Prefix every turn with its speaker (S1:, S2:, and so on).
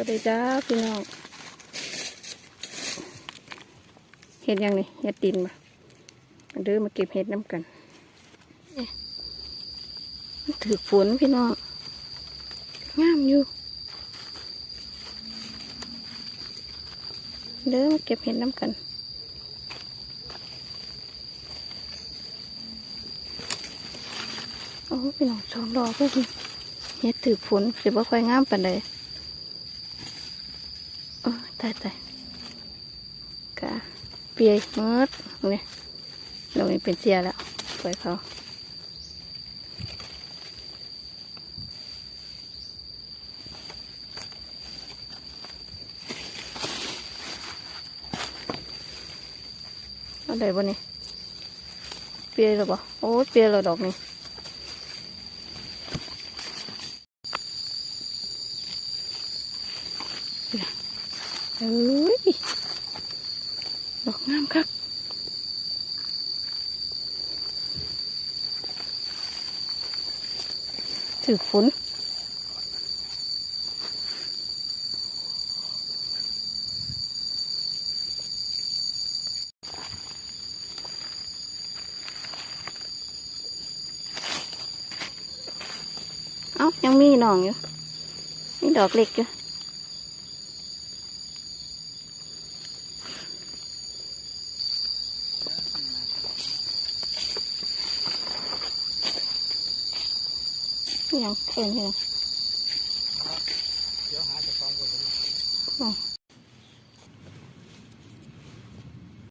S1: วัสดีจ้าพี่น้องเห็ดยังนี่เห็ดดินมาเด้อมาเก็บเห็ดน้ำกันมันถือฝนพี่น้องงามอยู่เด้อมาเก็บเห็ดน้ำกันโอ้พี่น้องสองดอกเพื่อนเฮ็ดถือฝนสิบ่ค่อยงามปานใด โอ้ตายตายกะเปียเมิดนี่เราเองเป็นเสียแล้วปล่อยเขาอาได้บ่นี่เปียหรือบ่าโอ้เปียแล้วดอกนี่เอ้ย ดอกงามคักถือฝนเอ้ายังมีหน่องอยู่ มีดอกเล็กอยู่ นี่ยังเพิ่นนี่ยัง
S2: เดี๋ยวห